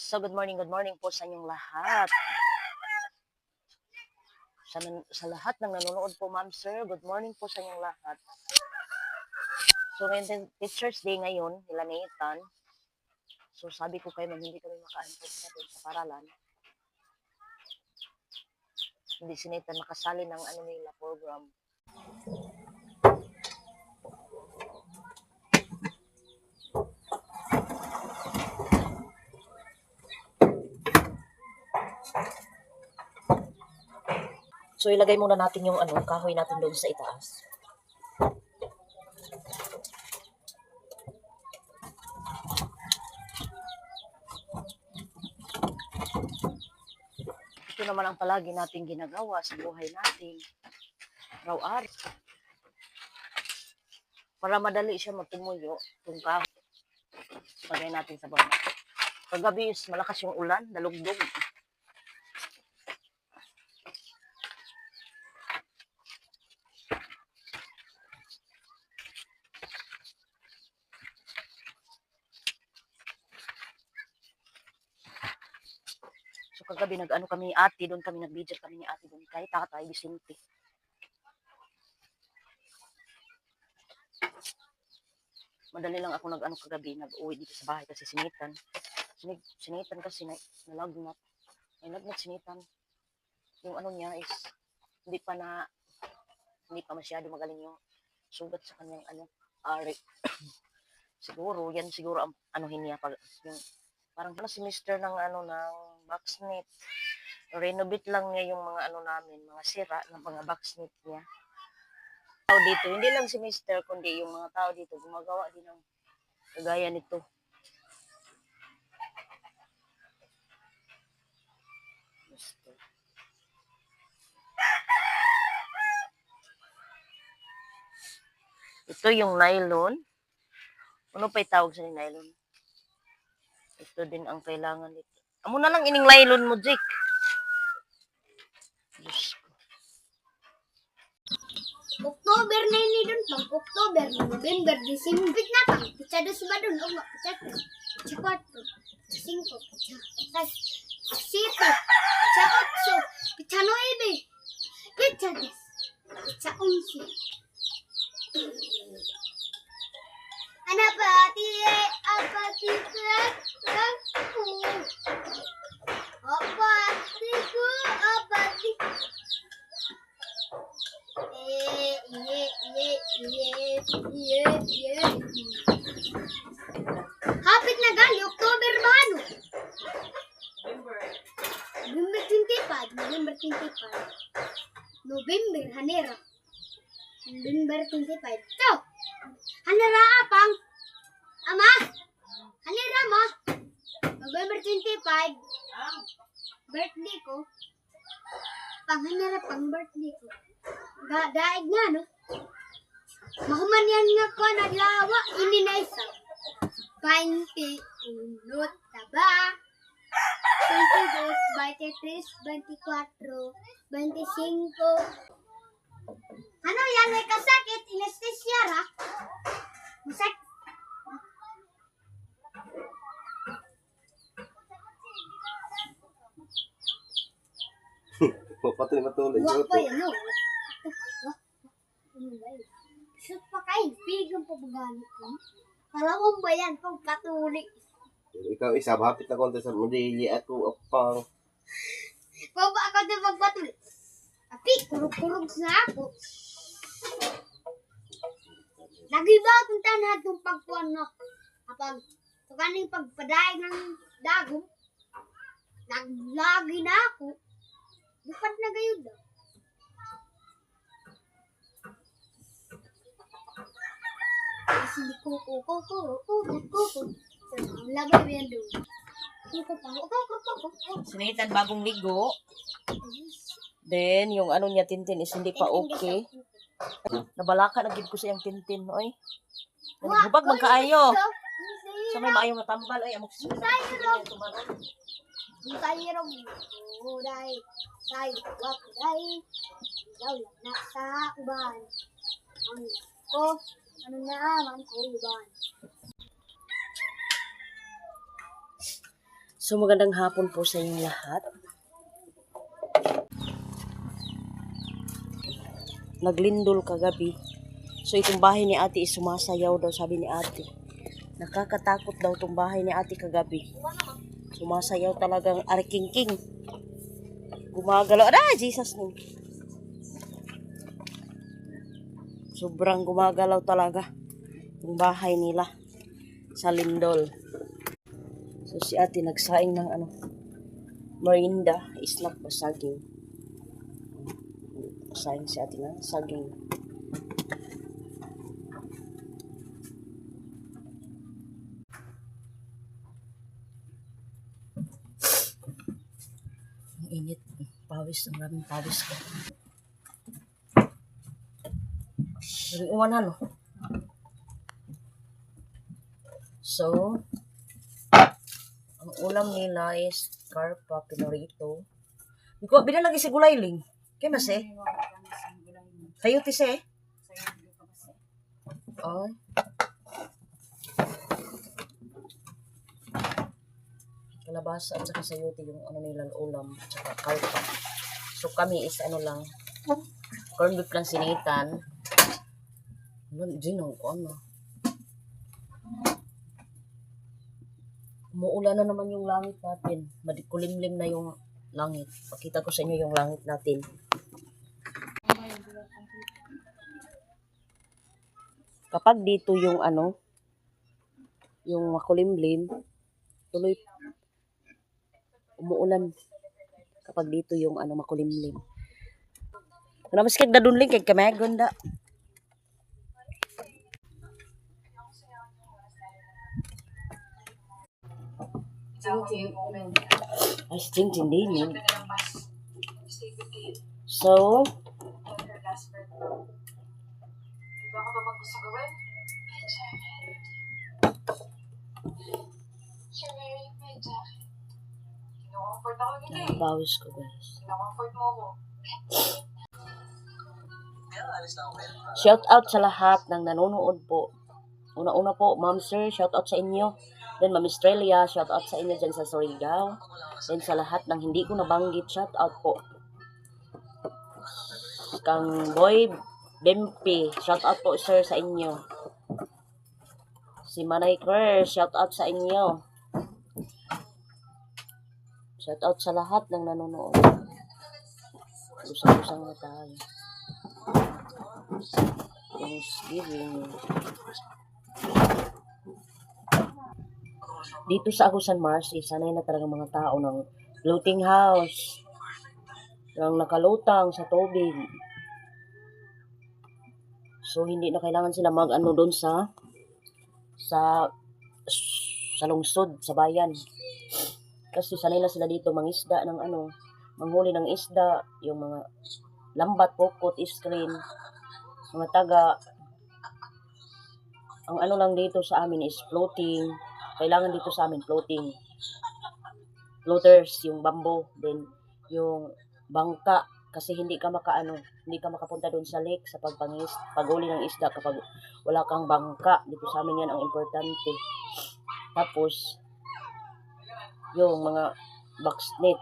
So, good morning, good morning po sa inyong lahat. Sa, sa lahat ng nanonood po, ma'am, sir, good morning po sa inyong lahat. So, ngayon, Teacher's Day ngayon, nila Nathan. So, sabi ko kayo, hindi kami makaantay na doon sa paralan. Hindi si Nathan makasali ng ano nila program. So, ilagay muna natin yung ano, kahoy natin doon sa itaas. Ito naman ang palagi nating ginagawa sa buhay natin. Raw-ar. Para madali siya magtumuyo, itong kahoy. Lagay natin sa baba. Kagabi malakas yung ulan, dalugdog. So kagabi nag-ano kami ni ate, doon kami nag-video kami ni ate doon kay Tatay Vicente. Madali lang ako nag-ano kagabi, nag-uwi dito sa bahay kasi sinitan. Sinig, sinitan kasi na, nalagnat. May lagnat sinitan. Yung ano niya is hindi pa na hindi pa masyado magaling yung sugat sa kanyang ano, ari. siguro, yan siguro ang anuhin niya pag yung parang pala semester ng ano ng boxnet. Renovate lang niya yung mga ano namin, mga sira ng mga boxnet niya. Tao dito, hindi lang semester kundi yung mga tao dito gumagawa din ng kagaya nito. Gusto. Ito yung nylon. Ano pa itawag sa nylon? Ito din ang kailangan nito. Amo na lang ining nylon mo, Jake. Diyos ko. October na ini dun pang October, November, December na pang pizza dos ba dun? O nga, pizza tres, November 25. November, Hanera. November 25. So, Hanera apang? Ama? Hanera mo? November 25. Birthday ko. Pang Hanera, pang birthday ko. Da daig nga, no? Mahuman yan nga ko naglawa, ini na isa. 20 unot taba. 22, 23, 24, 25. Ano yan? May kasakit? Inesthesia ra? Masak? Papatuloy matuloy. Wak pa yan, no? Sa pakain, pigang pabagalit ko. Alam mo ba yan? Pagpatuloy. Ikaw isa, hapit na konti sa madili ako, apang. Baba ka din magbatul. Api, kurog-kurog sa ako. Lagi ba akong tanahad ng pagpuan no? Kapag, so kaning pagpaday ng dagong, naglagi na ako. Lupad na gayon daw. Kasi di ko ko ko ko ko ko ko Labay mo yan doon. Sinitan bagong ligo. Then, yung ano niya, tintin is hindi pa okay. Nabalaka na gid ko sa iyang tintin, oy. Hubag man kaayo. Sa may maayo matambal, ay amok sa Tayo rin. Uday. Tayo. Wakuday. Ikaw lang na sa uban. Ang ko. Ano naman ko uban. So magandang hapon po sa inyong lahat. Naglindol kagabi. So itong bahay ni ate is sumasayaw daw sabi ni ate. Nakakatakot daw itong bahay ni ate kagabi. Sumasayaw talagang arikingking. Gumagalaw. Ah, Jesus name. Sobrang gumagalaw talaga yung bahay nila sa Lindol. So si ate nagsaing ng ano, merinda, islap o saging. Saing si ate ng saging. Ang init. Pawis. Ang raming pawis ko. Dari uwanan, no? So, ulam nila is carpa pinorito. Iko, bilang lagi si gulay ling. Kaya mas eh? Kayo ti eh? Ay. Kalabasa at saka sayote yung ano nilang ulam at saka carpa. So kami is ano lang, corned beef lang sinitan. Ano, ginaw ko ano. Umuulan na naman yung langit natin. Madikulimlim na yung langit. Pakita ko sa inyo yung langit natin. Kapag dito yung ano, yung makulimlim, tuloy umuulan kapag dito yung ano makulimlim. Ano mas kag dadunling kay kamay ganda. Ay, sting din yun. So, bawis ko guys. Shout out sa lahat ng nanonood po. Una-una po, Ma'am Sir, shout out sa inyo. Then Ma'am Australia, shout out sa inyo dyan sa Surigao. Then sa lahat ng hindi ko nabanggit, shout out po. Kang Boy Bempi, shout out po sir sa inyo. Si Manay Kerr, shout out sa inyo. Shout out sa lahat ng nanonood. Usang-usang na tayo. Thanksgiving. Dito sa Agusan Marcy, sanay na talaga mga tao ng floating house. Ng nakalutang sa tubig. So, hindi na kailangan sila mag-ano doon sa sa sa lungsod, sa bayan. Kasi sanay na sila dito mangisda ng ano, manghuli ng isda, yung mga lambat, pokot, iskrin, mga taga. Ang ano lang dito sa amin is floating. Kailangan dito sa amin floating. Floaters, yung bamboo, then yung bangka kasi hindi ka makaano, hindi ka makapunta doon sa lake sa pagpangis, paghuli ng isda kapag wala kang bangka. Dito sa amin yan ang importante. Tapos yung mga box net